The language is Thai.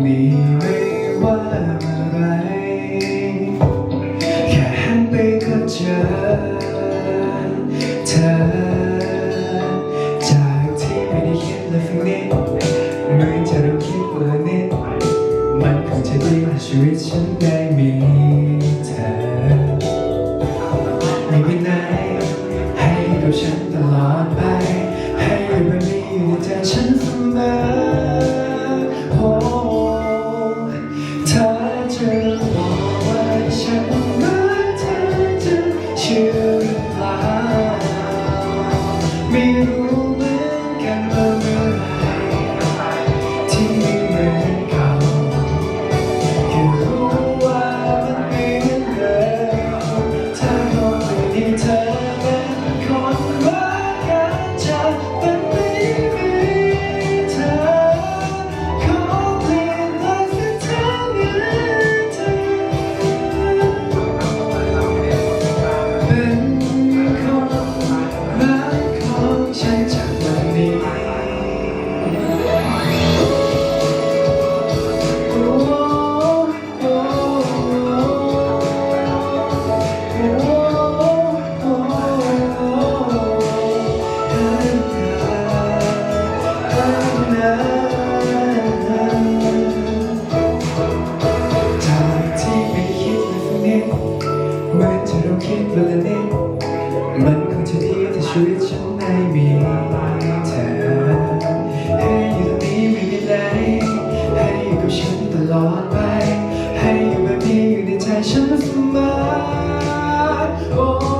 ไม่ไว่าอะไร แค่หันไปก็เจอเธอ จากที่ไม่ได้คิดเลยฝันเหมือนจะเราคิดว่านิดมันคงจะดีกว่าชีวิตฉันได้มี heaven just my own. Oh.